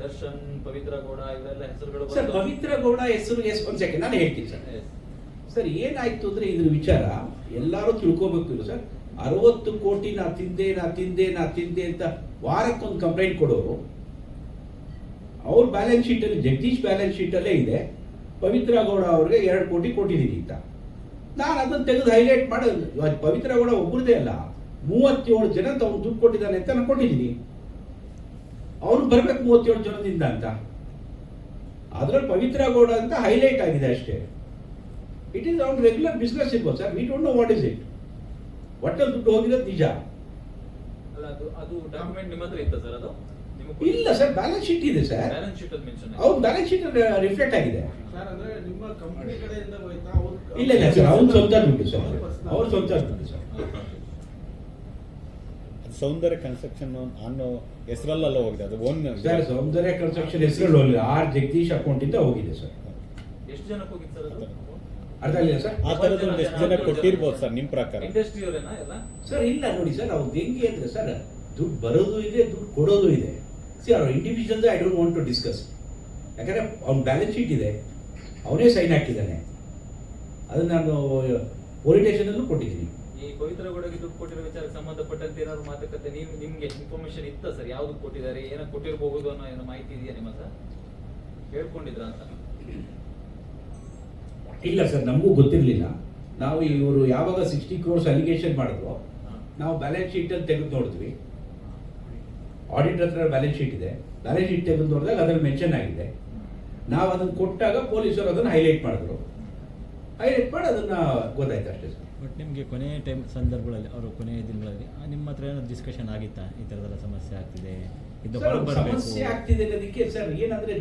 ದರ್ಶನ್ ಪವಿತ್ರ ಗೌಡ ಇವರೆಲ್ಲ ಹೆಸರುಗಳು ಸರ್ ಪವಿತ್ರ ಗೌಡ ಹೆಸರು ಎಸ್ ಒಂದ್ ಸೆಕೆಂಡ್ ನಾನು ಹೇಳ್ತೀನಿ ಸರ್. ಸರ್ ಏನಾಯ್ತು ಅಂದ್ರೆ ಇದ್ರ ವಿಚಾರ ಎಲ್ಲರೂ ತಿಳ್ಕೋಬೇಕು ಇದು ಸರ್. ಅರವತ್ತು ಕೋಟಿ ನಾ ತಿಂದೆ ನಾ ತಿಂದೆ ನಾ ತಿಂದೆ ಅಂತ ವಾರಕ್ಕೊಂದು ಕಂಪ್ಲೇಂಟ್ ಕೊಡೋರು. ಅವ್ರ ಬ್ಯಾಲೆನ್ಸ್ ಶೀಟ್ ಅಲ್ಲಿ ಜಗದೀಶ್ ಬ್ಯಾಲೆನ್ಸ್ ಶೀಟ್ ಅಲ್ಲೇ ಇದೆ. ಪವಿತ್ರ ಗೌಡ ಅವ್ರಿಗೆ ಎರಡು ಕೋಟಿ ಕೊಟ್ಟಿದ್ದೀನಿ ಅಂತ. ನಾನು ಅದನ್ನು ತೆಗೆದು ಹೈಲೈಟ್ ಮಾಡಿ. ಪವಿತ್ರ ಗೌಡ ಒಬ್ಬರದೇ ಅಲ್ಲ. ಮೂವತ್ತೇಳು ಜನ ತಮ್ಮ ದುಡ್ಡು ಕೊಟ್ಟಿದ್ದಾನೆ ಅಂತ ನಾನು ಕೊಟ್ಟಿದ್ದೀನಿ. ಅವ್ನು ಬರ್ಬೇಕು ಮೂವತ್ತೇಳು ಜನದಿಂದ ಅಂತ. ಅದ್ರಲ್ಲಿ ಪವಿತ್ರ ಗೌಡ ಅಂತ ಹೈಲೈಟ್ ಆಗಿದೆ ಅಷ್ಟೇ. ಇಟ್ ಈಸ್ ಅವ್ನ ರೆಗ್ಯುಲರ್ ಬಿಸ್ನೆಸ್ ಇರ್ಬೋದು sir we don't know what is it ಒಟ್ಟಲ್ಲಿ ದುಡ್ಡು ಹೋಗಿರೋದು ನಿಜ. ಅಲ್ಲ ಅದು ಅದು ಡಾಕ್ಯುಮೆಂಟ್ ನಿಮ್ಮ ಹತ್ರ ಇತ್ತ ಸರ್ ಅದು? ಇಲ್ಲ ಸರ್ ಬ್ಯಾಲೆನ್ಸ್ ಶೀಟ್ ಇದೆ ಸರ್ ಬ್ಯಾಲೆನ್ಸ್ ಶೀಟ್ ಅಲ್ಲಿ ಮೆನ್ಷನ್ ಅವ್ರ ಬ್ಯಾಲೆನ್ಸ್ ಶೀಟ್ ರಿಫ್ಲೆಕ್ಟ್ ಆಗಿದೆ. ಸರ್ ಅಂದ್ರೆ ನಿಮ್ಮ ಕಂಪನಿ ಕಡೆಯಿಂದ ಹೋಯ್ತಾ ಅವ್ರ ಇಲ್ಲ ಇಲ್ಲ ಸರ್ ಅವ್ನ ಸ್ವಂತ ದುಡ್ಡು ಸರ್ ಅವ್ರ ಸ್ವಂತ ದುಡ್ಡು ಸರ್ ಸೌಂದರ್ಯ ಕನ್ಸ್ಟ್ರಕ್ಷನ್ ಅನ್ನೋ ಹೆಸರಲ್ಲೆಲ್ಲ ಹೋಗಿದೆ. ಅದು ಒನ್ ಸರ್ ಸೌಂದರ್ಯ ಕನ್ಸ್ಟ್ರಕ್ಷನ್ ಹೆಸರಲ್ಲಿ ಹೋಗಿಲ್ಲ ಆರ್ ಜಗದೀಶ್ ಅಕೌಂಟ್ ಇಂದ ಹೋಗಿದೆ ಸರ್. ಎಷ್ಟು ಜನಕ್ಕೆ ಹೋಗಿತ್ತು ಸರ್ ಅದು? ಅರ್ಥ ಆಗಿಲ್ಲ ಸರ್? ಆ ತರದ ಒಂದು ಎಷ್ಟು ಜನ ಕೊಟ್ಟಿರ್ಬೋದು ಸರ್ ನಿಮ್ಮ ಪ್ರಕಾರ? ಇಂಡಸ್ಟ್ರಿ ಅವರೇನಾ ಎಲ್ಲ? ಸರ್ ಇಲ್ಲ ನೋಡಿ ಸರ್ ಅವ್ರು ಹೆಂಗೆ ಅಂದ್ರೆ ಸರ್ ದುಡ್ಡು ಬರೋದು ಇದೆ ದುಡ್ಡು ಕೊಡೋದು ಇದೆ. ಸಿ ಅವ್ರ individual I don't want to discuss ಯಾಕಂದ್ರೆ ಅವ್ನ ಬ್ಯಾಲೆನ್ಸ್ ಶೀಟ್ ಇದೆ. ಅವನೇ ಸೈನ್ ಹಾಕಿದ್ದಾನೆ. ಅದನ್ನ ನಾನು ಪೊಲಿಟೇಷನ್ ಸ್ಟೇಷನಲ್ಲೂ ಕೊಟ್ಟಿದ್ದೀನಿ. ಈ ಪವಿತ್ರ ಗೌಡಗೆ ದುಡ್ಡು ಕೊಟ್ಟಿರೋ ವಿಚಾರಕ್ಕೆ ಸಂಬಂಧಪಟ್ಟಂತೆ ಏನಾದ್ರು ಮಾತುಕತೆ ನೀವು ನಿಮ್ಗೆ ಇನ್ಫಾರ್ಮೇಶನ್ ಇತ್ತ ಸರ್? ಯಾವ್ದು ಕೊಟ್ಟಿದ್ದಾರೆ ಏನೋ ಕೊಟ್ಟಿರಬಹುದು ಅನ್ನೋ ಏನೋ ಮಾಹಿತಿ ಇದೆಯಾ ನಿಮ್ಮ ಹತ್ರ? ಹೇಳ್ಕೊಂಡಿದ್ರ ಅಂತ. ಇಲ್ಲ ಸರ್ ನಮಗೂ ಗೊತ್ತಿರಲಿಲ್ಲ. ನಾವು ಇವರು ಯಾವಾಗ ಸಿಕ್ಸ್ಟಿ ಕ್ರೋರ್ಸ್ ಅಲಿಗೇಷನ್ ಮಾಡಿದ್ರು ನಾವು ಬ್ಯಾಲೆನ್ಸ್ ಶೀಟ್ ಅಲ್ಲಿ ತೆಗೆದು ನೋಡಿದ್ವಿ. ಆಡಿಟರ್ ಹತ್ರ ಬ್ಯಾಲೆನ್ಸ್ ಶೀಟ್ ಇದೆ. ಬ್ಯಾಲೆನ್ಸ್ ಶೀಟ್ ತೆಗೆದು ನೋಡಿದಾಗ ಅದ್ರಲ್ಲಿ ಮೆನ್ಷನ್ ಆಗಿದೆ. ನಾವು ಅದನ್ನು ಕೊಟ್ಟಾಗ ಪೊಲೀಸರು ಅದನ್ನು ಹೈಲೈಟ್ ಮಾಡಿದ್ರು. ಹೈಲೈಟ್ ಮಾಡಿ ಅದನ್ನ ಗೊತ್ತಾಯ್ತು ಅಷ್ಟೇ ಸರ್. ಬಟ್ ನಿಮಗೆ ಕೊನೆ ಟೈಮ್ ಸಂದರ್ಭಗಳಲ್ಲಿ ಅವರು ಕೊನೆಯ ದಿನಗಳಲ್ಲಿ ನಿಮ್ಮ ಹತ್ರ ಏನಾದ್ರು ಡಿಸ್ಕಷನ್ ಆಗಿತ್ತಾ? ಈ ಥರದೆಲ್ಲ ಸಮಸ್ಯೆ ಆಗ್ತಿದೆ. ಇದು ಹೊರಗೆ ಬರಬೇಕು. ಸಮಸ್ಯೆ ಆಗ್ತಿದೆ ಅನ್ನೋದಕ್ಕೆ ಸರ್ ಏನಂದ್ರೆ